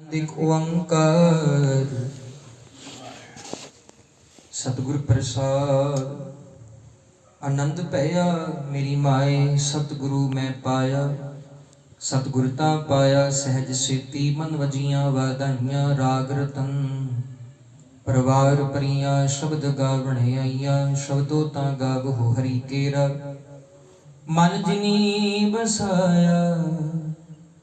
ਇੱਕ ਓੰਕਾਰ ਸਤਿਗੁਰ ਪ੍ਰਸਾਦ ਆਨੰਦ ਭਇਆ ਮੇਰੀ ਮਾਏ ਸਤਿਗੁਰੂ ਮੈਂ ਪਾਇਆ ਸਤਿਗੁਰ ਤਾਂ ਪਾਇਆ ਸਹਿਜ ਸੇਤੀ ਮਨ ਵਜੀਆਂ ਵਾਧਾਈਆਂ ਰਾਗ ਰਤਨ ਪਰਵਾਰ ਪਰੀਆਂ ਸ਼ਬਦ ਗਾਵਣੇ ਆਈਆਂ ਸ਼ਬਦੋ ਤਾਂ ਗਾਵੋ ਹਰੀ ਕੇਰਾ ਮਨ ਜਿਨੀ ਬਸਾਇਆ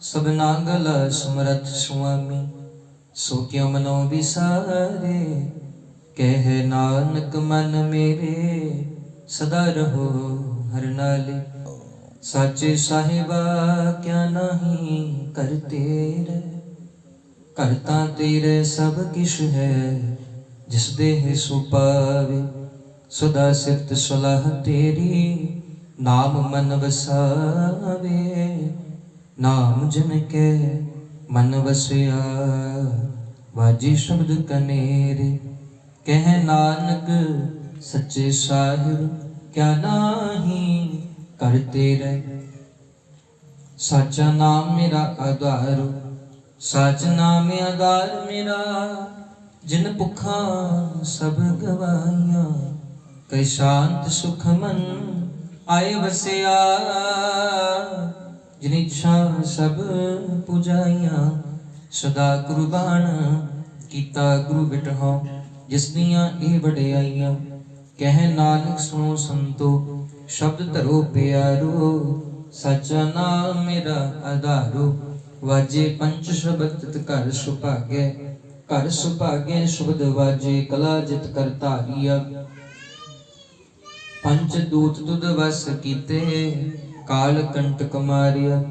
ਸਭਨਾ ਗਲ ਸਮਰਥ ਸੁਆਮੀ, ਸੋ ਕਿਉ ਮਨੋ ਵਿਸਾਰੇ? ਕਹਿ ਨਾਨਕ ਮਨ ਮੇਰੇ, ਸਦਾ ਰਹੋ ਹਰ ਨਾਲੇ। ਸਾਚੇ ਸਾਹਿਬਾ, ਕਿਆ ਨਹੀਂ ਕਰ ਤੇਰੇ ਕਰਤਾ ਤੇਰੇ ਸਭ ਕਿਛ ਹੈ, ਜਿਸ ਦੇਹ ਸੋ ਪਾਵੇ ਸਦਾ ਸਿਫਤ ਸਲਾਹ ਤੇਰੀ, ਨਾਮ ਮਨ ਵਸਾਵੇ। ਨਾਮ ਜਨ ਕੇ ਮਨ ਵਸਿਆ, ਵਾਜੀ ਸ਼ਬਦ ਕਨੇਰੇ। ਕਹਿ ਨਾਨਕ, ਸੱਚੇ ਸਾਹਿਬ, ਕਿਆ ਨਾਹੀ ਕਰਤੇ ਰਹਿ। ਸਾਚਾ ਨਾਮ ਮੇਰਾ ਆਧਾਰ, ਸਚ ਨਾਮ ਆਧਾਰ ਮੇਰਾ। ਜਿਨ ਭੁੱਖਾਂ ਸਭ ਗਵਾਈਆਂ ਕੈ ਸ਼ਾਂਤ ਸੁਖ ਮਨ ਆਏ ਵਸਿਆ। ਜਿਨ ਸਭ ਪੁਜਾਈਆਂ, ਸਦਾ ਕੁਰਬਾਨ ਕੀਤਾ ਗੁਰੂ ਬਿਟਹੁ, ਜਿਸ ਦੀਆਂ ਇਹ ਵਡਿਆਈਆਂ, ਕਹਿ ਨਾਨਕ ਸੁਣੋ ਸੰਤੋ, ਸ਼ਬਦ ਧਰੋ ਪਿਆਰੋ, ਸਚਾ ਨਾਮ ਮੇਰਾ ਆਧਾਰੋ, ਵਾਜੇ ਪੰਚ ਸ਼ਬਦ ਤਿਤ ਘਰ ਸੁਭਾਗੈ ਘਰ ਸੁਭਾਗੈ ਸ਼ਬਦ ਵਾਜੇ ਕਲਾ ਜਿਤ ਕਰਤਾਰੀਆ ਪੰਚ ਦੂਤ ਤੁਧ ਵਸ ਕੀਤੇ ਕਾਲ ਕੰਟਕ ਮਾਰਿਆ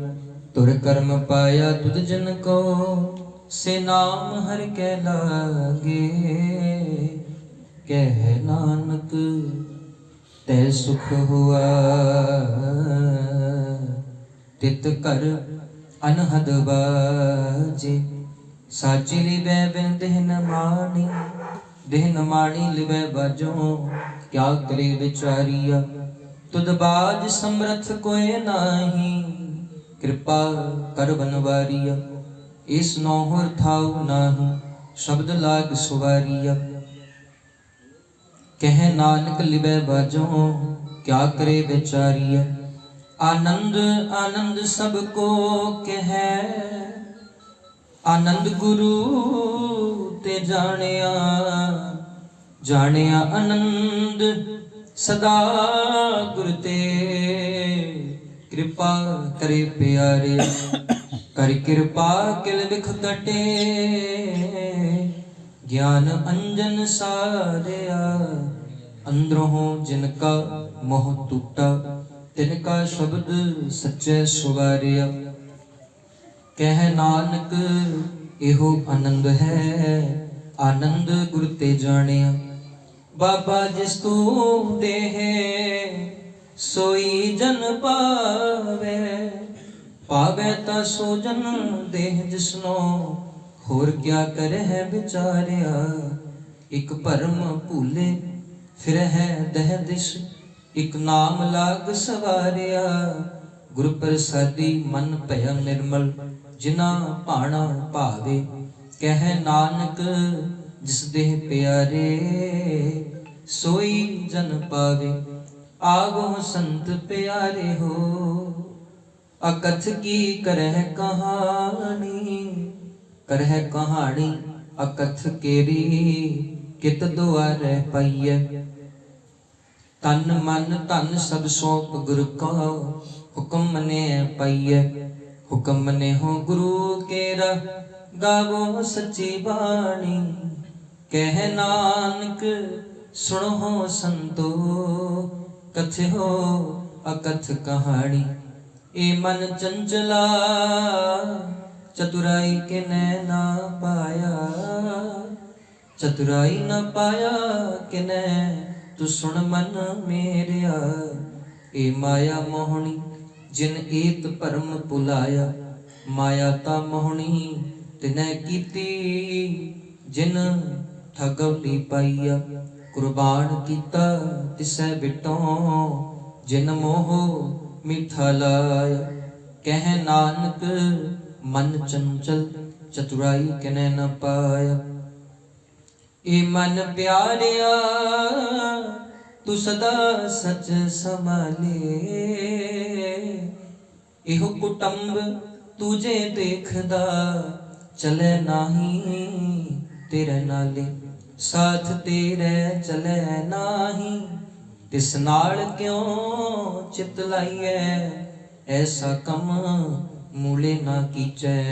ਤੁਰ ਕਰਮ ਪਾਇਆ ਤੁਧ ਜਨ ਕੋ, ਸੇ ਨਾਮ ਹਰ ਕੈ ਲਾਗੇ। ਕਹਿ ਨਾਨਕ, ਤੈ ਸੁਖ ਹੁਆ। ਤਿਤ ਕਰ ਅਨਹਦ ਬਾਜੇ, ਸਾਚੀ ਲਿਵੈ ਬਿਨ ਦੇਹਨ ਮਾਣੀ। ਦੇਹਨ ਮਾਣੀ ਲਿਵੈ ਬਾਜੋ ਕਿਆ ਕਰੇ ਵਿਚਾਰੀਆ। ਤੁਧ ਬਾਜ ਸਮਰਥ ਕੋਏ ਨਾਹੀ। ਕਿਰਪਾ ਕਰ ਬਨਵਾਰੀਆ, ਇਸ ਨੋਹਰ ਥਾਉ ਨਾਹੀ, ਸ਼ਬਦ ਲਾਗ ਸੁਵਾਰੀਆ। ਕਹਿ ਨਾਨਕ ਲਿਬੈ ਬਾਜੋ, ਕਿਆ ਕਰੇ ਵਿਚਾਰੀਆ। ਆਨੰਦ ਆਨੰਦ ਸਭ ਕੋ ਕਹਿ। ਆਨੰਦ ਗੁਰੂ ਤੇ ਜਾਣਿਆ ਜਾਣਿਆ ਆਨੰਦ। ਸਦਾ ਗੁਰ ਤੇ ਕਿਰਪਾ ਕਰੇ ਪਿਆਰੇ। ਕਰ ਕਿਰਪਾ ਕਿਲ ਵਿਖ ਕਟੇ ਗਿਆਨ ਅੰਜਨ ਸਾਰਿਆ। ਅੰਦਰੋਂ ਜਿਨ ਕਾ ਮੋਹ ਟੁੱਟਾ, ਤਿਨ ਕਾ ਸ਼ਬਦ ਸੱਚੇ ਸੁਵਾਰਿਆ। ਕਹਿ ਨਾਨਕ, ਇਹੋ ਆਨੰਦ ਹੈ, ਆਨੰਦ ਗੁਰ ਤੇ ਜਾਣਿਆ। ਬਾਬਾ ਜਿਸ ਤੂੰ ਦੇਹੇ, ਸੋਈ ਜਨ ਪਾਵੇ। ਪਾਵੇ ਤਾਂ ਸੋ ਜਨ ਦੇਹ ਜਿਸਨੋ, ਹੋਰ ਕਿਆ ਕਰੇ ਹੈ ਵਿਚਾਰਿਆ। ਇੱਕ ਭਰਮ ਭੂਲੇ ਫਿਰ ਹੈ ਦਹ ਦਿਸ। ਇੱਕ ਨਾਮ ਲਾਗ ਸਵਾਰਿਆ। ਗੁਰ ਪ੍ਰਸਾਦੀ ਮਨ ਭਇਆ ਨਿਰਮਲ ਜਿਨਾ ਭਾਣਾ ਭਾਵੇ। ਕਹਿ ਨਾਨਕ ਜਿਸ ਦੇਹ ਪਿਆਰੇ ਸੋਈ ਜਨ ਪਾਵੇ ਆਗੋ ਸੰਤ ਪਿਆਰੇ ਹੋ। ਅਕਥ ਕੀ ਕਰਹਿ ਕਹਾਣੀ? ਕਰਹਿ ਕਹਾਣੀ ਅਕਥ ਕੇਰੀ ਕਿਤ ਦੁਆਰੇ ਪਈਐ। ਤਨ ਮਨ ਧਨ ਸਭ ਸੋਪ ਗੁਰ ਕਾ ਹੁਕਮ ਮਨੇ ਪਈਐ। ਹੁਕਮ ਨੇ ਹੋ ਗੁਰੂ ਕੇਰਾ, ਗਾਵੋ ਸੱਚੀ ਬਾਣੀ। ਕਹਿ ਨਾਨਕ, ਸੁਣੋ ਸੰਤੋ, ਕਥਿਓ ਅਕਥ ਕਹਾਣੀ। ਏ ਮਨ ਚੰਚਲਾ, ਚਤੁਰਾਈ ਕਿਨੈ ਨਾ ਪਾਇਆ। ਚਤੁਰਾਈ ਨਾ ਪਾਇਆ, ਕਿਨੈ ਤੂੰ ਸੁਣ ਮਨ ਮੇਰਿਆ। ਏ ਮਾਇਆ ਮੋਹਣੀ, ਜਿਨ ਏਤ ਭਰਮ ਪੁਲਾਇਆ। ਮਾਇਆ ਤਾ ਮੋਹਣੀ ਤਿਨੈ ਕੀਤੀ, ਜਿਨ ਠਗਵਲੀ ਪਾਈਆ। ਕੁਰਬਾਨ ਕੀਤਾ ਤਿਸੈ ਬਿਟੋ, ਜਿਨ ਮੋਹ ਮਿਠਾ ਲਾਇਆ। ਕਹਿ ਨਾਨਕ, ਮਨ ਚੰਚਲ, ਚਤੁਰਾਈ ਕਿਨੈ ਨ ਪਾਇਆ। ਏ ਮਨ ਪਿਆਰਿਆ, ਤੂੰ ਸਦਾ ਸਚ ਸੰਭਾਲੇ। ਇਹੋ ਕੁਟੰਬ ਤੁਝੇ ਦੇਖਦਾ, ਚਲੇ ਨਾਹੀ ਤੇਰੇ ਨਾਲੇ। ਸਾਥ ਤੇਰੇ ਚਲੇ ਨਾਹੀ, ਤਿਸ ਨਾਲ ਕਿਉ ਚਿਤ ਲਾਈਐ? ਐਸਾ ਕਮ ਮੂਲੇ ਨਾ ਕੀਚੈ।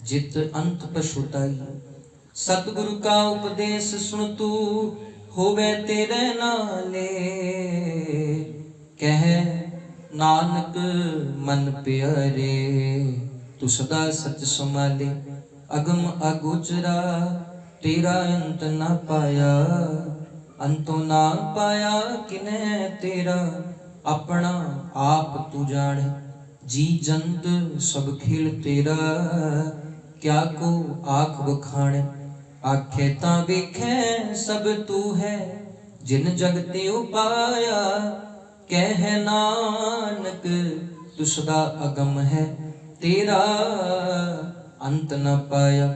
ਜਿਤ ਅੰਤ ਪਛੁਟਾਈ ਸਤਿਗੁਰੂ ਕਾ ਉਪਦੇਸ਼ ਸੁਣ ਤੂੰ, ਹੋਵੇ ਤੇਰੇ ਨਾਲੇ। ਕਹਿ, ਨਾਨਕ ਮਨ ਪਿਆਰੇ ਤੂੰ ਸਦਾ ਸਚ ਸੰਭਾਲੇ, ਅਗਮ ਅਗੋਚਰਾ ਤੇਰਾ ਅੰਤ ਨਾ ਪਾਇਆ, ਅੰਤੋਂ ਨਾ ਪਾਇਆ ਕਿਨੇ ਤੇਰਾ? ਆਪਣਾ ਆਪ ਤੂੰ ਜਾਣੇ, ਜੀ ਜੰਤ ਸਭ ਖੇਲ ਤੇਰਾ। ਕਿਆ ਕੋ ਆਖ ਬਖਾਣ ਆਖੇ ਤਾਂ ਵੇਖੈ ਸਭ ਤੂੰ ਹੈ, ਜਿਨ ਜਗ ਤੇ ਉਪਾਇਆ ਕਹਿ ਨਾਨਕ ਤੂੰ ਸਦਾ ਅਗਮ ਹੈ ਤੇਰਾ। ਅੰਤ ਨਾ ਪਾਇਆ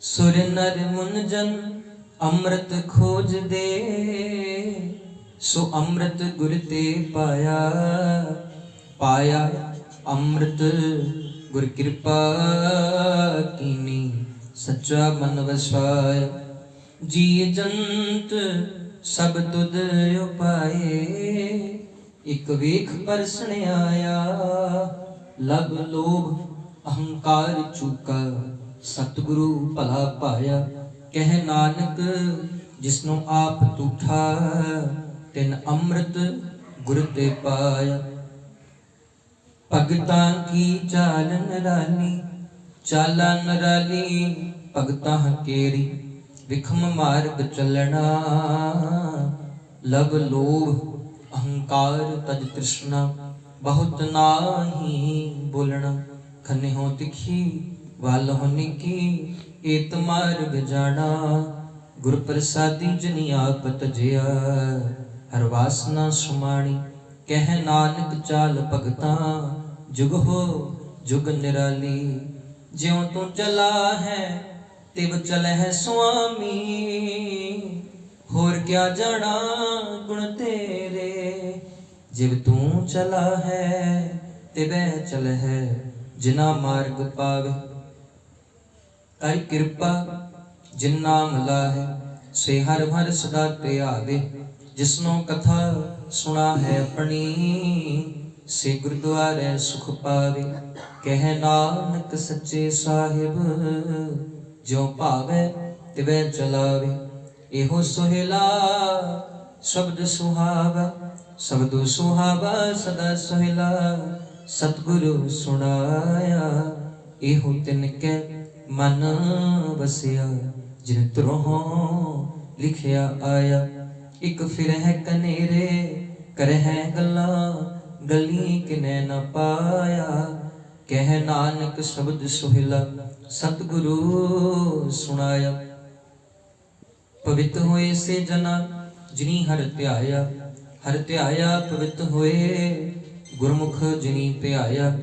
ਸੁਰ ਨਰ ਮੁਨ ਜਨ ਅੰਮ੍ਰਿਤ ਖੋਜਦੇ ਸੋ ਅੰਮ੍ਰਿਤ ਗੁਰ ਤੇ ਪਾਇਆ ਪਾਇਆ ਅੰਮ੍ਰਿਤ ਗੁਰ ਕਿਰਪਾ। ਕੀਨੀ ਸੱਚਾ ਮਨ ਵਸਾਇਆ ਜੀ ਜੰਤ ਸਭ ਤੁਧ ਉਪਾਏ। ਇਕ ਵੇਖ ਪਰਸਣ ਆਇਆ ਲਬ ਲੋਭ ਅਹੰਕਾਰ ਚੁਕਾ। ਸਤਿਗੁਰੂ ਭਲਾ ਪਾਇਆ ਕਹਿ ਨਾਨਕ, ਜਿਸਨੂੰ ਆਪ ਤੂਠਾ, ਤਿਨ ਅੰਮ੍ਰਿਤ ਗੁਰ ਤੇ ਪਾਇਆ। ਭਗਤਾਂ ਕੀ ਚਾਲ ਨਰਾਲੀ ਚਾਲਾ ਨਰਾਲੀ ਭਗਤਾਂ ਕੇਰੀ, ਵਿਖਮ ਮਾਰਗ ਚੱਲਣਾ। ਲਬ ਲੋਭ, ਅਹੰਕਾਰ ਤਜ ਤ੍ਰਿਸ਼ਨਾ, ਬਹੁਤ ਨਾਹੀ ਬੋਲਣਾ। ਖੰਨੇ ਹੋ ਤਿਖੀ ਵਲ ਹੋ ਨਿੱਕੀ ਏਤ ਮਾਰਗ ਜਾਣਾ? ਗੁਰ ਪ੍ਰਸਾਦੀ ਜਨੀ ਆਪ ਜਿਆ। ਹਰ ਵਾਸਨਾ ਸੁਮਾਣੀ, ਕਹਿ ਨਾਨਕ ਚਾਲ ਭਗਤਾਂ। ਜੁਗ ਹੋ, ਜੁਗ ਨਿਰਾਲੀ, ਜਿਉ ਤੂੰ ਚਲਾ ਹੈ, ਤਿਵ ਚਲਹਿ ਸੁਆਮੀ। ਹੋਰ ਕਿਆ ਜਾਣਾ ਗੁਣ ਤੇਰੇ? ਜਿਵ ਤੂੰ ਚਲਾ ਹੈ, ਤਿਵੈ ਚਲ ਹੈ ਜਿਨਾ ਮਾਰਗ ਪਾਵੇ। ਤਾਈ ਕਿਰਪਾ ਜਿਨ ਮਲਾ ਹੈ, ਸੇ ਹਰ ਹਰ ਸਦਾ ਤੇ ਆਵੇ ਜਿਸਨੋਂ ਕਥਾ ਸੁਣਾ ਹੈ ਆਪਣੀ, ਸੇ ਗੁਰਦੁਆਰੇ ਸੁਖ ਪਾਵੇ। ਕਹਿ ਨਾਨਕ ਸੱਚੇ ਸਾਹਿਬ ਜੋ ਭਾਵੇ ਤਿਵੇਂ ਚਲਾਵੇ। ਇਹੋ ਸੁਹੇਲਾ ਸ਼ਬਦ ਸੁਹਾਵਾ ਸ਼ਬਦ ਸੁਹਾਵਾ ਸਦਾ ਸੁਹੇਲਾ। ਸਤਿਗੁਰੂ ਸੁਣਾਇਆ, ਇਹੋ ਤਿਨ ਕੈ ਮਨ ਵਸਿਆ, ਜਿਨ ਤਰੋਂ ਲਿਖਿਆ ਆਇਆ, ਇਕ ਫਿਰ ਕਨੇਰੇ, ਕਰਹਿ ਗੱਲਾਂ, ਗਲੀ ਕਿਨੇ ਨ ਪਾਇਆ। ਕਹਿ ਨਾਨਕ ਸ਼ਬਦ ਸੁਹਿਲਾ, ਸਤਿਗੁਰੂ ਸੁਣਾਇਆ। ਪਵਿੱਤ ਹੋਏ ਸੇ ਜਨਾ, ਜਿਨੀ ਹਰ ਧਿਆਇਆ ਹਰ ਧਿਆਇਆ ਪਵਿੱਤ ਹੋਏ, ਗੁਰਮੁਖ ਜਿਨੀ ਧਿਆਇਆ।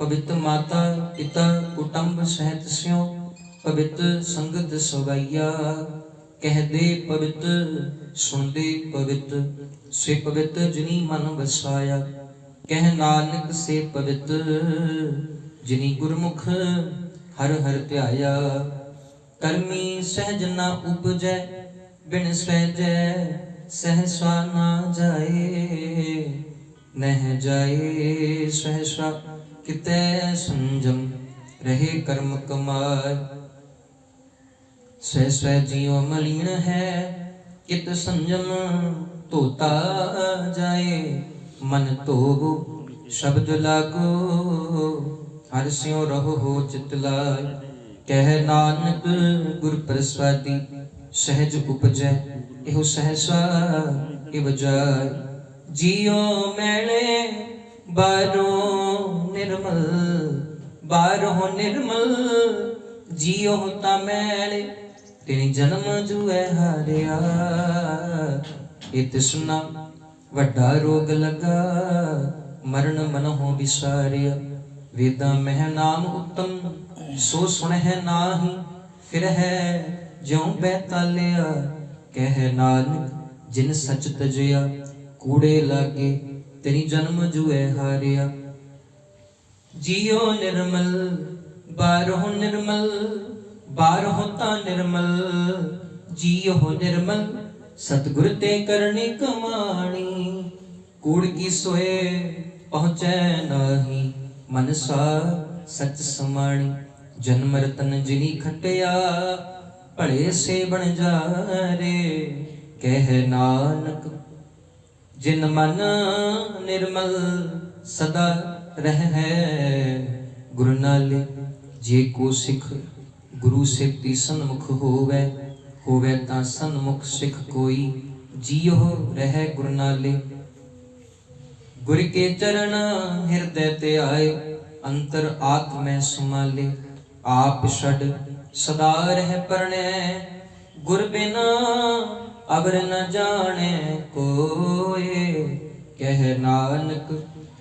ਪਵਿੱਤ ਮਾਤਾ ਪਿਤਾ ਕੁਟੰਬ ਸਹਿਤ ਸਿਓ ਪਵਿੱਤ ਸੰਗਤ ਸਵਈਆ ਕਹਦੇ ਪਵਿੱਤ ਸੁਣਦੇ ਪਵਿੱਤ ਸੇ ਪਵਿੱਤ ਜਿਨੀ ਮਨ ਵਸਾਇਆ। ਕਹਿ ਨਾਨਕ ਸੇ ਪਵਿੱਤ ਜਿਨੀ ਗੁਰਮੁਖ ਹਰ ਹਰ ਧਿਆਇਆ। ਕਰਮੀ ਸਹਿਜ ਨਾ ਉਪਜੈ, ਬਿਨ ਸਹਿਜੈ ਸਹਸਾ ਨਾ ਜਾਏ। ਨਹਿ ਜਾਏ ਸਹਸਾ ਕਿਤੈ ਸੰਜਮ ਰਹੇ ਕਰਮ ਕਮਾਏ। ਸਹਿ ਸਹਿ ਜੀਉ ਮਲੀਨ ਹੈ, ਕਿਤ ਸੰਜਮ ਧੋਤਾ ਜਾਏ। ਮਨ ਧੋਵੋ, ਸ਼ਬਦ ਲਾਗੋ, ਹਰ ਸਿਉ ਰਹੋ ਹੋ ਚਿਤ ਲਾਇ ਕਹਿ ਨਾਨਕ ਗੁਰ ਪ੍ਰਸਾਦੀ, ਸਹਿਜ ਉਪਜੈ, ਇਹੋ ਸਹਸਾ ਇਵ ਜਾਇ ਜੀਉ ਮੈਲੇ ਬਾਰੋ ਨਿਰਮਲ ਬਾਰੋ ਨਿਰਮਲ, ਜੀਉ ਤਾ ਮੈਲੇ ਤਿਨ ਜਨਮ ਜੁਐ ਹਾਰਿਆ। ਇਤ ਸੁਨਾ ਵੱਡਾ ਰੋਗ ਲਗਾ, ਮਰਨ ਮਨਹੁ ਵਿਸਾਰਿਆ। ਵੇਦਾਂ ਮਹਿ ਨਾਮ ਉਤਮ, ਸੋ ਸੁਣਹਿ ਨਾਹੀ, ਫਿਰ ਹੈ ਜਿਉ ਬੈਤਾਲਿਆ। ਕਹਿ ਨਾਨਕ, ਜਿਨ ਸਚ ਤਜਿਆ, ਕੂੜੇ ਲਾਗੇ ਤੇਰੀ ਜਨਮ ਜੁਐ ਹਾਰਿਆ। ਜੀਉ ਨਿਰਮਲ, ਬਾਰਹੁ ਨਿਰਮਲ, ਬਾਰਹੁ ਤਾਂ ਨਿਰਮਲ। ਜੀਉ ਨਿਰਮਲ, ਸਤਿਗੁਰ ਤੇ ਕਰਨੀ ਕਮਾਣੀ। ਕੂੜ ਕੀ ਸੋਏ, ਪਹੁੰਚੈ ਨਾਹੀ, ਮਨਸਾ ਸਚ ਸਮਾਣੀ। ਜਨਮ ਰਤਨ ਜਿਨੀ ਖਟਿਆ, ਭਲੇ ਸੇ ਬਣ ਜਾਰੇ ਕਹਿ ਨਾਨਕ ਜਿਨ ਮਨ ਨਿਰਮਲ ਸਦਾ ਰਹਿ ਗੁਰੂ ਨਾਲੇ ਜੇ ਕੋ ਸਿੱਖ, ਗੁਰੂ ਸੇਤੀ ਸਨਮੁਖ ਹੋਵੇ ਹੋਵੇ ਤਾਂ ਸਨਮੁਖ ਸਿੱਖ ਕੋਈ ਜੀਉ ਰਹਿ ਗੁਰੂ ਨਾਲੇ ਗੁਰ ਕੇ ਚਰਨ ਹਿਰਦੈ ਤੇ ਆਏ, ਅੰਤਰ ਆਤਮੈ ਸਮਾਲੇ ਆਪ ਛੜ ਸਦਾ ਰਹਿ ਪਰਣੈ। ਗੁਰ ਬਿਨਾ ਅਬਰ ਨ ਜਾਣੇ ਕੋਏ, ਕਹਿ ਨਾਨਕ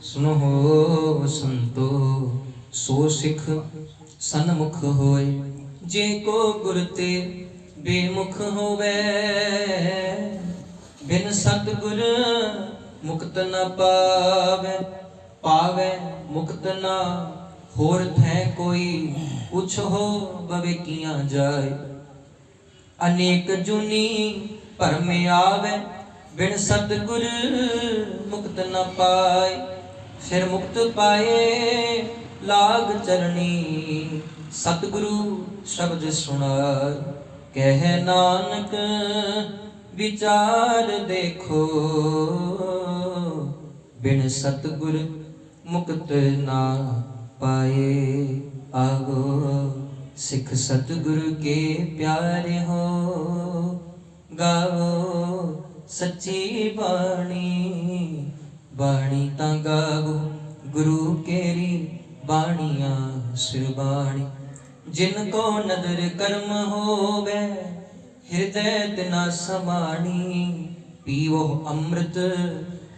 ਸੁਨੋ ਸੰਤੋ, ਸੋ ਸਿੱਖ ਸਨਮੁਖ ਹੋਏ। ਜੇ ਕੋ ਗੁਰ ਤੇ ਬੇਮੁਖ ਹੋਵੇ, ਬਿਨ ਸਤਿਗੁਰ ਮੁਕਤ ਨ ਪਾਵੇ ਪਾਵੇ ਮੁਕਤ ਨਾ ਹੋਰ ਥੈ ਕੋਈ ਹੋ ਬਵੇ ਕੀਆਂ ਜਾਏ। ਅਨੇਕ ਜੁਨੀ ਭਰਮ ਆਵੇ, ਬਿਨ ਸਤਿਗੁਰ ਮੁਕਤ ਨ ਪਾਏ। ਫਿਰ ਮੁਕਤ ਪਾਏ, ਲਾਗ ਚਰਣੀ ਸਤਿਗੁਰੂ ਸ਼ਬਦ ਸੁਣਾਏ। ਕਹਿ ਨਾਨਕ, ਵਿਚਾਰ ਦੇਖੋ, ਬਿਨ ਸਤਿਗੁਰ ਮੁਕਤ ਨਾ ਪਾਏ। ਆਗੋ ਸਿੱਖ ਸਤਿਗੁਰ ਕੇ ਪਿਆਰੇ ਹੋ ਗਾਵੋ ਸੱਚੀ ਬਾਣੀ ਬਾਣੀ ਤਾਂ ਗਾਵੋ, ਗੁਰੂ ਕੇਰੀ ਬਾਣੀਆਂ ਸਿਰ ਜਿਨ ਕੋ ਨਦਰ ਕਰਮ ਹੋਵੇ, ਹਿਰਦੈ ਤਿਨਾ ਸਮਾਣੀ, ਪੀਵੋ ਅੰਮ੍ਰਿਤ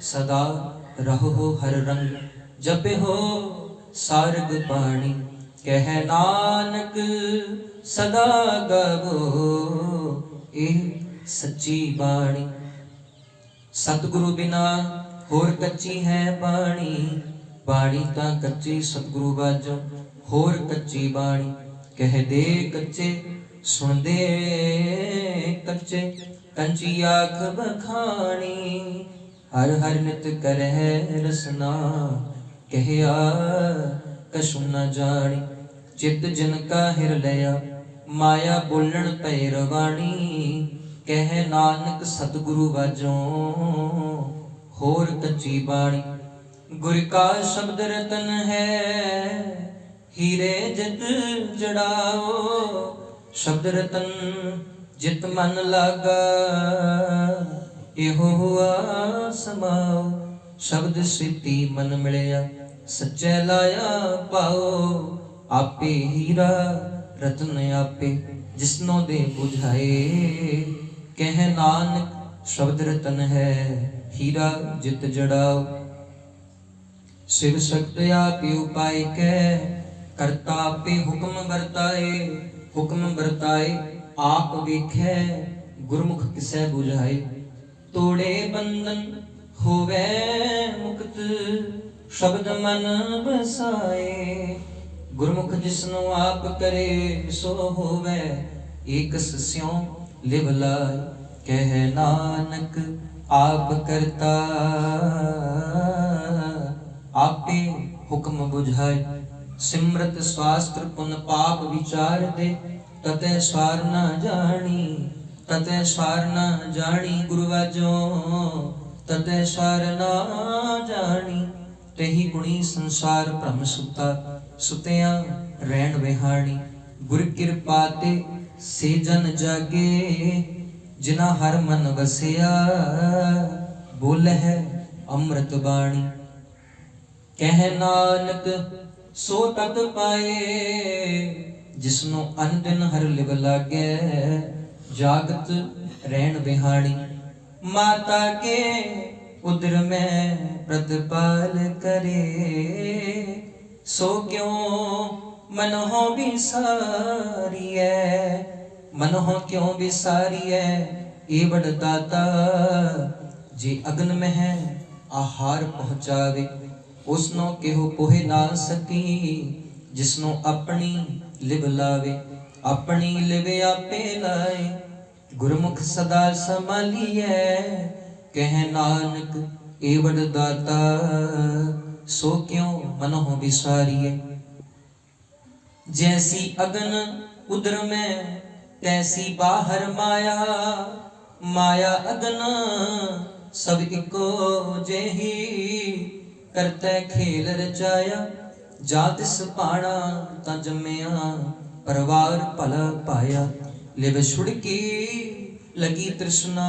ਸਦਾ ਰਹੋ ਹਰ ਰੰਗ। ਜਪਿਓ ਸਾਰਗ ਬਾਣੀ, ਕਹਿ ਨਾਨਕ ਸਦਾ ਗਵੋ, ਇਹ ਸੱਚੀ ਬਾਣੀ। ਸਤਿਗੁਰੂ ਬਿਨਾ ਹੋਰ ਕੱਚੀ ਹੈ ਬਾਣੀ। ਬਾਣੀ ਤਾਂ ਕੱਚੀ ਸਤਿਗੁਰੂ ਬਾਝੋਂ ਹੋਰ ਕੱਚੀ ਬਾਣੀ। ਕਹਿ ਦੇ ਕੱਚੇ, ਸੁਣਦੇ ਕੱਚੇ, ਕੰਚੀ ਆਖ ਬਖਾਣੀ ਹਰ ਹਰ ਨਿਤ ਕਰਹਿ ਰਸਨਾ, ਕਹਿਆ ਕਛੁ ਨ ਜਾਣੀ। ਚਿਤ ਜਿਨ ਕਾ ਹਿਰ ਲਿਆ ਮਾਇਆ ਬੋਲਣ ਪੈ ਰਵਾਣੀ। ਕਹਿ ਨਾਨਕ ਸਤਿਗੁਰੂ ਵਾਜੋਂ, ਹੋਰ ਕੱਚੀ ਬਾਣੀ। ਗੁਰ ਕਾ ਸ਼ਬਦ ਰਤਨ ਹੈ, ਹੀਰੇ ਜਿਤ ਜੜਾਓ। ਸ਼ਬਦ ਰਤਨ ਜਿਤ ਮਨ ਲਾਗਾ, ਇਹੋ ਹੁਆ ਸਮਾਓ। ਸ਼ਬਦ ਸਿੱਤੀ ਮਨ ਮਿਲਿਆ, ਸੱਚੇ ਲਾਇਆ ਪਾਓ। ਆਪੇ ਹੀਰਾ ਰਤਨ ਆਪੇ, ਜਿਸਨੋ ਦੇ ਬੁਝਾਏ। ਕਹਿ ਨਾਨਕ ਸ਼ਬਦ ਰਤਨ ਹੈ, ਹੀਰਾ ਜਿਤ ਜੜਾਓ। ਸਿਵ ਸ਼ਕਤ ਆਪੇ ਉਪਾਇ ਕੈ ਕਰਤਾ ਆਪੇ ਹੁਕਮ ਵਰਤਾਏ ਹੁਕਮ ਵਰਤਾਏ ਆਪ ਵੇਖੈ, ਗੁਰਮੁਖ ਕਿਸੈ 부ਝਾਏ ਤੋੜੇ ਬੰਧਨ ਹੋਵੇ ਮੁਕਤ, ਸ਼ਬਦ ਮਨ ਬਸਾਏ ਗੁਰਮੁਖ ਜਿਸਨੂੰ ਆਪ ਕਰੇ, ਸੋ ਹੋਵੇ ਏਕ ਸਿਉ। ਲਿਵ ਲਾਇ, ਕਹਿ ਨਾਨਕ, ਆਪ ਕਰਤਾ। ਆਪੇ ਹੁਕਮ 부ਝਾਏ ਸਿਮਰਤ ਸ਼ਾਸਤਰ ਪੁਨ ਪਾਪ ਵਿਚਾਰ ਦੇ। ਤਤੈ ਸਵਾਰ ਨਾ ਜਾਣੀ, ਤਤੈ ਸਵਾਰ ਨਾ ਜਾਣੀ ਗੁਰੂ ਵਾਜੋ। ਸਵਾਰ ਨਾ ਜਾਣੀ, ਤੇਹੀ ਗੁਣੀ ਸੰਸਾਰ ਭ੍ਰਮ ਸੁਤਾ। ਸੁਤਿਆਂ ਰਹਿਣ ਵਿਹਾਣੀ, ਗੁਰ ਕਿਰਪਾ ਤੇ ਸੇ ਜਨ ਜਾਗੇ ਜਿਨਾ ਹਰ ਮਨ ਵਸਿਆ ਬੋਲਹਿ ਅੰਮ੍ਰਿਤ ਬਾਣੀ। ਕਹਿ ਨਾਨਕ, ਸੋ ਤਤ ਪਾਏ, ਜਿਸਨੂੰ ਅਨਦਿਨ ਹਰ ਲਿਵ ਲਾਗੈ, ਜਾਗਤ ਰਹਿਣ ਬਿਹਾਣੀ ਮਾਤਾ ਕੇ ਉਦਰ ਮੈਂ ਪ੍ਰਤਪਾਲ ਕਰੇ, ਸੋ ਕਿਉ ਮਨ ਹੋ ਵਿਸਾਰੀਐ ਮਨ ਹੋ ਕਿਉ ਵਿਸਾਰੀਐ ਏ ਵਡ ਦਾਤਾ, ਜੇ ਅਗਨ ਮਹਿ ਆਹਾਰ ਪਹੁੰਚਾਵੇ ਉਸ ਨੂੰ ਕਿਹੋ ਪੋਹੇ ਨਾ ਸਕੀ ਜਿਸ ਨੂੰ ਆਪਣੀ ਲਿਵ ਲਾਵੇ। ਆਪਣੀ ਲਿਵ ਆਪੇ ਲਾਏ, ਗੁਰਮੁਖ ਸਦਾ ਸੰਭਾਲੀਐ। ਕਹਿ ਨਾਨਕ ਏ ਵਡ ਦਾਤਾ, ਸੋ ਕਿਉ ਮਨਹੁ ਵਿਸਾਰੀਐ ਜੈਸੀ ਅਗਨ ਉਦਰ ਮੈਂ ਤੈਸੀ ਬਾਹਰ ਮਾਇਆ ਮਾਇਆ ਅਗਨ ਸਭ ਇੱਕੋ ਜਿਹੀ ਕਰਤੈ ਖੇਲ ਰਚਾਇਆ ਜਾਤ ਸਪਾਣਾ ਤਾਂ ਜੰਮਿਆ ਪਰਵਾਰ ਭਲਾ ਪਾਇਆ ਲਿਵ ਛੁੜਕੀ ਲਗੀ ਤ੍ਰਿਸ਼ਨਾ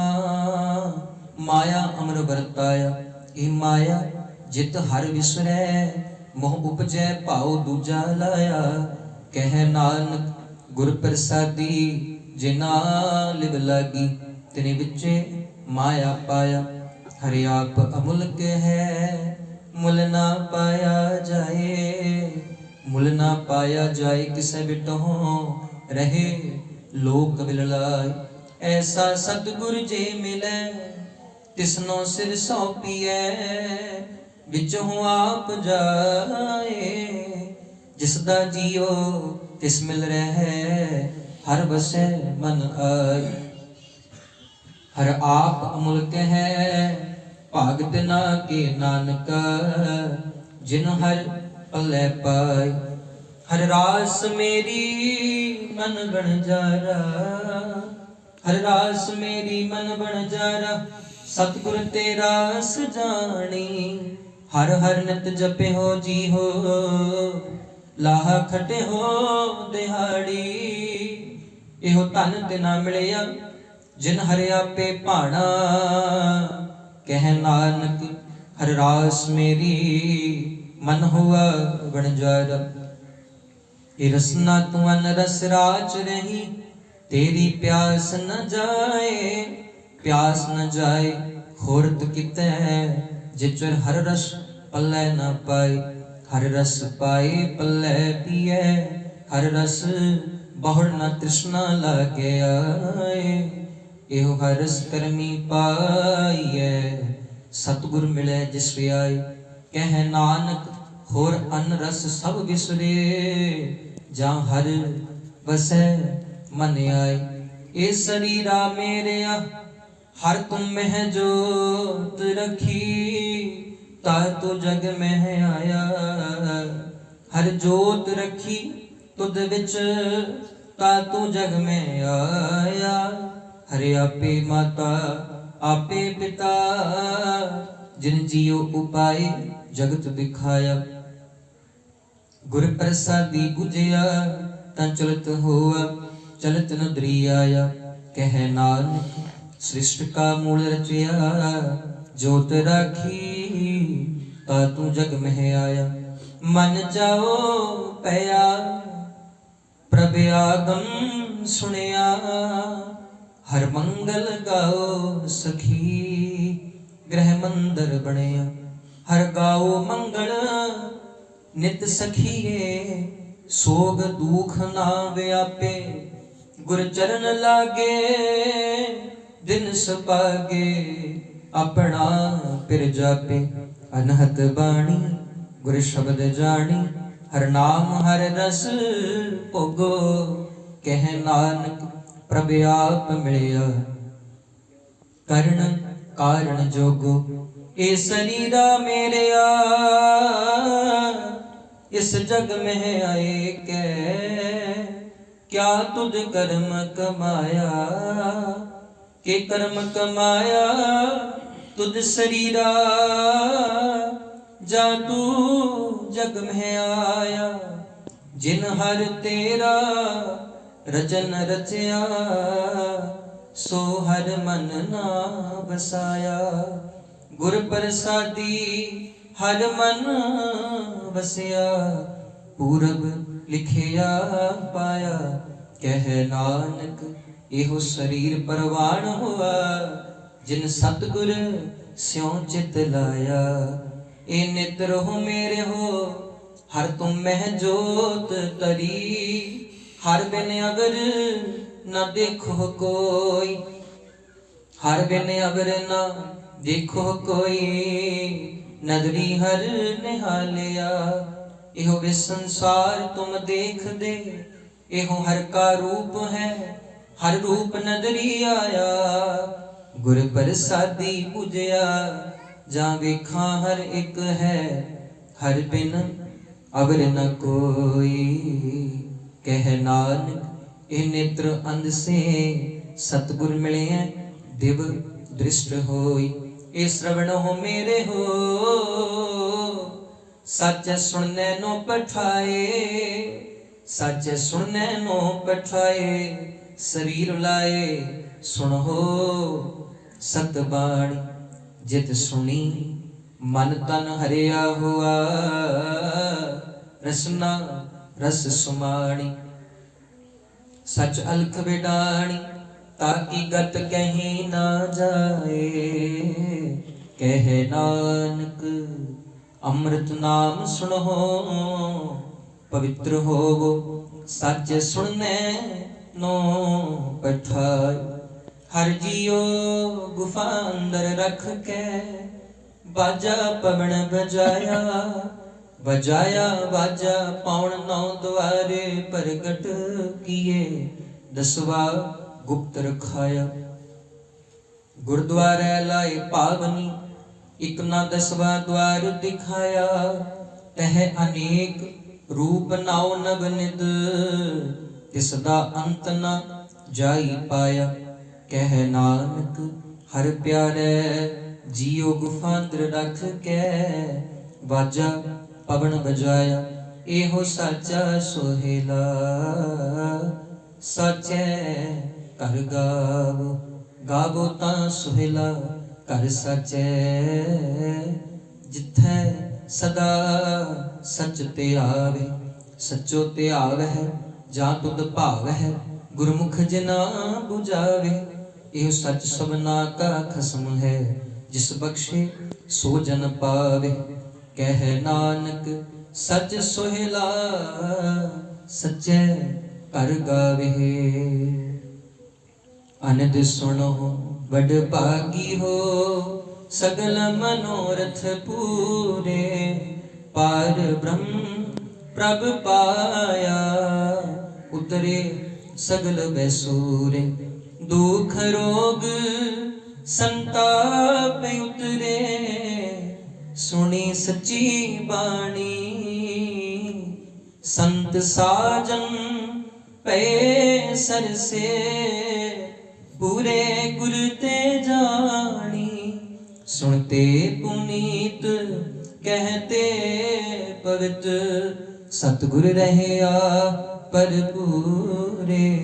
ਮਾਇਆ ਅਮਰ ਵਰਤਾਇਆ ਇਹ ਮਾਇਆ ਜਿਤ ਹਰ ਵਿਸਰੈ ਮੋਹ ਉਪਜੈ ਭਾਉ ਦੂਜਾ ਲਾਇਆ ਕਹਿ ਨਾਨਕ ਗੁਰ ਪ੍ਰਸਾਦੀ ਜਿਨਾ ਲਿਵ ਲਾਗੀ ਤੇਰੇ ਵਿੱਚੇ ਮਾਇਆ ਪਾਇਆ। ਹਰਿ ਆਪ ਅਮੁਲਕ ਹੈ ਮੁੱਲ ਨਾ ਪਾਇਆ ਜਾਏ। ਮੁੱਲ ਨਾ ਪਾਇਆ ਜਾਏ, ਕਿਸੇ ਬਿਟਹੁ ਰਹੇ ਲੋਕ ਵਿਲਲਾਇ ਐਸਾ ਸਤਿਗੁਰ ਜੇ ਮਿਲੈ, ਤਿਸਨੋ ਸਿਰ ਸੌਪੀਐ ਵਿੱਚੋਂ ਆਪ ਜਾਏ। ਜਿਸ ਦਾ ਜੀਉ ਤਿਸ ਮਿਲ ਰਹਿ, ਹਰ ਵਸੈ ਮਨ ਆਈ। ਹਰ ਆਪ ਅਮੁਲਕ ਹੈ ਭਾਗਤ ਨਾ ਕੇ ਨਾਨਕ, ਜਿਨ ਹਰ ਪੱਲੇ ਪਾਈ। ਹਰ ਰਾਸ ਮੇਰੀ ਮਨ ਬਣ ਜਾਰਾ, ਹਰ ਰਾਸ ਮੇਰੀ ਮਨ ਬਣ ਜਾਰਾ, ਸਤਿਗੁਰ ਤੇਰਾ ਸਜਾਣੀ। ਹਰ ਹਰ ਨਿਤ ਹੋ ਜੀ ਹੋ ਲਾਹ ਖਟੇ ਹੋ ਦਿਹਾੜੀ, ਇਹੋ ਧਨ ਤੇ ਨਾ ਮਿਲਿਆ, ਜਿਨ ਹਰਿ ਆਪੇ ਭਾਣਾ। ਕਹਿ ਨਾਨਕ, ਹਰ ਰਾਸ ਮੇਰੀ, ਮਨ ਹੁਆ ਵਣਜਾਰਾ ਇਹ ਰਸਨਾ ਤੂੰ ਅਨ ਰਸ ਰਾਚ ਰਹੀ, ਤੇਰੀ ਪਿਆਸ ਨ ਜਾਏ, ਪਿਆਸ ਨ ਜਾਏ, ਖੁਰਦ ਕਿਤੇ, ਜਿਚਰ ਹਰ ਰਸ ਪੱਲੇ ਨ ਪਾਏ। ਹਰ ਰਸ ਪਾਏ ਪੱਲੇ ਪੀਐ ਹਰ ਰਸ ਬਹੁੜ ਨਾ ਤ੍ਰਿਸ਼ਨਾ ਲਾਗੇ ਆਏ। ਇਹੋ ਹਰ ਰਸ ਕਰਮੀ ਪਾਈਐ, ਸਤਿਗੁਰ ਮਿਲੇ ਜਿਸ ਵਿਆਈ ਕਹਿ ਨਾਨਕ, ਹੋਰ ਅਨ ਰਸ ਸਭ ਵਿਸਰੇ। ਜਾਂ ਹਰ ਵਸੈ ਮਨ ਆਈ ਇਹ ਸਰੀਰਾ ਮੇਰਿਆ, ਹਰ ਤੁਮ ਮਹਿ ਜੋਤ ਰਖੀ। ਤਾ ਤੋ ਜਗ ਮਹਿ ਆਇਆ। ਹਰ ਜੋਤ ਰੱਖੀ ਤੁਧ ਵਿੱਚ, ਤਾ ਤੋ ਜਗ ਮੈਂ ਆਇਆ। ਹਰੇ ਆਪੇ ਮਾਤਾ, ਆਪੇ ਪਿਤਾ, ਜਿਨ ਜੀਉ ਉਪਾਏ ਜਗਤ ਦਿਖਾਇਆ ਗੁਰ ਪ੍ਰਸਾਦੀ 부ਝਿਆ ਤਾਂ ਚਲਤ ਹੋਆ, ਚਲਤ ਨਦਰੀ ਆਇਆ। ਕਹਿ ਨਾਨਕ, ਸ੍ਰਿਸ਼ਟ ਕਾ ਮੂਲ ਰਚਿਆ, ਜੋਤ ਰਾਖੀ, ਤਾ ਤੂੰ ਜਗ ਮਹਿ ਆਇਆ। ਮਨ ਚਾਓ ਪਿਆ। ਪ੍ਰਭ ਆਗਮ ਸੁਣਿਆ, ਹਰ ਮੰਗਲ ਗਾਓ ਸਖੀ, ਗ੍ਰਹਿ ਮੰਦਰ ਬਣਿਆ। ਹਰ ਗਾਓ ਮੰਗਲ, ਨਿਤ ਸਖੀਏ, ਸੋਗ ਦੁਖ ਨਾ ਵਿਆਪੇ। ਗੁਰ ਚਰਨ ਲਾਗੇ, ਦਿਨ ਸੁਪਾਗੇ ਆਪਣਾ ਪਿਰ ਜਾਪੇ। ਅਨਹਤ ਬਾਣੀ ਗੁਰ ਸ਼ਬਦ ਜਾਣੀ, ਹਰ ਨਾਮ ਹਰ ਰਸ ਭੋਗੋ, ਕਹਿ ਨਾਨਕ ਪ੍ਰਭ ਆਪ ਮਿਲਿਆ। ਕਰਨ ਕਾਰਣ ਜੋਗੋ ਇਹ ਸਰੀਰਾ ਮੇਰਿਆ ਇਸ ਜਗ ਮਹਿ ਆਏ ਕੈ ਕਿਆ ਤੁਧ ਕਰਮ ਕਮਾਇਆ? ਕੇ ਕਰਮ ਕਮਾਇਆ ਤੁਧ ਸਰੀਰਾ? ਜਾ ਤੂੰ ਜਗ ਮਹਿ ਆਇਆ, ਜਿਨ ਹਰ ਤੇਰਾ ਰਚਨ ਰਚਿਆ, ਸੋ ਹਰ ਮਨ ਨਾ ਵਸਾਇਆ। ਗੁਰ ਪ੍ਰਸਾਦੀ ਹਰ ਮਨ ਵਸਿਆ, ਪੂਰਬ ਲਿਖਿਆ ਪਾਇਆ। ਕਹਿ ਨਾਨਕ, ਇਹੋ ਸਰੀਰ ਪਰਵਾਣ ਹੋਆ, ਜਿਨ ਸਤਗੁਰ ਸਿਉ ਚਿਤ ਲਾਇਆ। ਇਹ ਨਿਤਰ ਹੋ ਮੇਰੇ ਹੋ, ਹਰ ਤੁਮ ਮਹਿ ਜੋਤ ਤਰੀ। ਹਰ ਬਿਨ ਅਗਰ ਨਾ ਦੇਖੋ ਕੋਈ, ਹਰ ਬਿਨ ਅਗਰ ਨਾ ਦੇਖੋ ਕੋਈ, ਨਦਰੀ ਹਰ ਨਿਹਾਲਿਆ। ਇਹੋ ਵੇ ਸੰਸਾਰ ਤੁਮ ਦੇਖਦੇ, ਇਹੋ ਹਰ ਕਾ ਰੂਪ ਹੈ, ਹਰ ਰੂਪ ਨਦਰੀ ਆਇਆ। ਗੁਰ ਪ੍ਰਸਾਦੀ ਪੁਜਿਆ ਜਾਂ ਵੇਖਾਂ ਹਰ ਇੱਕ ਹੈ, ਹਰ ਬਿਨ ਅਵਰ ਨ ਕੋਈ। ਕਹਿ ਨਾਨਕ, ਇਹ ਨੇਤਰ ਅੰਧ ਸੇ, ਸਤਗੁਰ ਮਿਲਿਆ ਦਿਵ ਦ੍ਰਿਸ਼ਟ ਹੋਈ। ਇਹ ਸ਼ਰਵਣ ਹੋ ਮੇਰੇ ਹੋ, ਸੱਚ ਸੁਣਨੇ ਨੂੰ ਪਠਾਏ, ਸੱਚ ਸੁਣਨੇ ਨੂੰ ਪਠਾਏ, ਸਰੀਰ ਲਾਏ, ਸੁਣੋ ਸਤ ਬਾਣੀ ਜਿਤ ਸੁਣੀ, ਮਨ ਤਨ ਹਰਿਆ ਹੁਆ। ਰਸਨਾ, ਰਸ ਸੁਮਾਣੀ, ਸਚ ਅਲਖ ਵਿਡਾਣੀ ਤਾਕੀ ਗਤ ਕਹੀ ਨਾ ਜਾਏ। ਕਹਿ ਨਾਨਕ, ਅੰਮ੍ਰਿਤ ਨਾਮ ਸੁਣੋ, ਪਵਿੱਤਰ ਹੋਵੋ, ਸੱਚ ਸੁਣਨੇ ਨੋ ਪਠਾਈ। ਹਰ ਜੀਓ ਗੁਫਾ ਅੰਦਰ ਰੱਖ ਕੇ ਬਾਜਾ ਪਵਣ ਬਜਾਇਆ ਵਜਾਇਆ ਬਾਜਾ ਪਾਉਣ ਨੌ ਦੁਆਰੇ ਪ੍ਰਗਟ ਕੀਏ, ਦਸਵਾ ਗੁਪਤ ਰਖਾਇਆ। ਗੁਰਦੁਆਰੇ ਲਾਏ ਪਾਵਨੀ, ਇਕ ਨਾ ਦਸਵਾ ਦਵਾਰ ਦਿਖਾਇਆ, ਤਹ ਅਨੇਕ ਰੂਪ ਨਾਉ ਨਭ ਨਿਦ ਤਿਸ ਦਾ ਅੰਤ ਨਾ ਜਾਈ ਪਾਇਆ। ਕਹਿ ਨਾਨਕ, ਹਰ ਪਿਆਰੇ, ਜੀਉ ਗੁਫਾ ਅੰਦਰ ਰੱਖ ਕੇ। ਵਾਜਾ ਪਵਨ ਬਜਾਇਆ ਇਹੋ ਸਾਚਾ ਸੋਹਿਲਾ। ਸਚੇ ਕਰ ਗਾਵੋ ਗਾਵੋ ਤਾਂ ਸੁਹਿਲਾ ਕਰ ਸਚੇ। ਜਿੱਥੈ ਸਦਾ ਸਚ ਤੇ ਆਵੇ, ਸਚੋ ਤੇ ਆਵੇ ਜਾਂ ਤੁਧ ਹੈ ਗੁਰਮੁਖ ਜਨਾ 부ਝਾਵੇ ਇਹ ਸੱਚ ਸਭਨਾ ਕਾ ਖਸਮ ਹੈ, ਜਿਸ ਬਖਸ਼ੇ ਸੋ ਜਨ ਪਾਵੇ। ਕਹਿ ਨਾਨਕ, ਸੱਚ ਸੁਹਿਲਾ, ਸਚੇ ਕਰ ਗਾਵੇ। ਅਨੰਦ ਸੁਣੋ, ਵਡ ਭਾਗੀ ਹੋ, ਸਗਲ ਮਨੋਰਥ ਪੂਰੇ। ਪਾਰ ਬ੍ਰਹਮ ਪ੍ਰਭ ਪਾਇਆ, ਉਤਰੇ ਸਗਲ ਬੈਸੂਰੇ। ਦੁਖ ਰੋਗ ਸੰਤਾਪ ਉਤਰੇ। ਸੁਣੀ ਸੱਚੀ ਬਾਣੀ। ਸੰਤ ਸਾਜਨ ਪਏ ਸਰਸੇ। ਪੂਰੇ ਗੁਰ ਤੇ ਜਾਣੀ। ਸੁਣਤੇ ਪੁਨੀਤ ਕਹਤੇ ਪਵਿੱਤ ਸਤਿਗੁਰ ਰਹਿਆ ਪਰਪੂਰੇ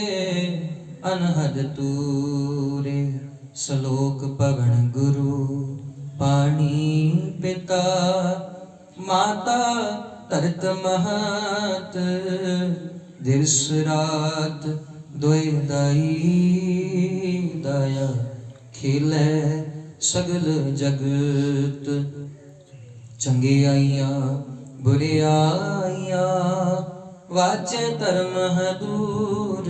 ਅਨਹਦ ਤੂਰੇ, ਸ਼ਲੋਕ ਪਵਨ ਗੁਰੂ, ਪਾਣੀ ਪਿਤਾ, ਮਾਤਾ ਤਰਤ ਮਹਤ, ਦਿਵਸ ਰਾਤ ਦੋਇ ਦਾਈ ਦਇਆ, ਖੇਲੇ ਸਗਲ ਜਗਤ। ਚੰਗਿਆਈਆਂ ਬੁਰਿਆਈਆਂ ਵਾਚੇ ਧਰਮ ਹਦੂਰ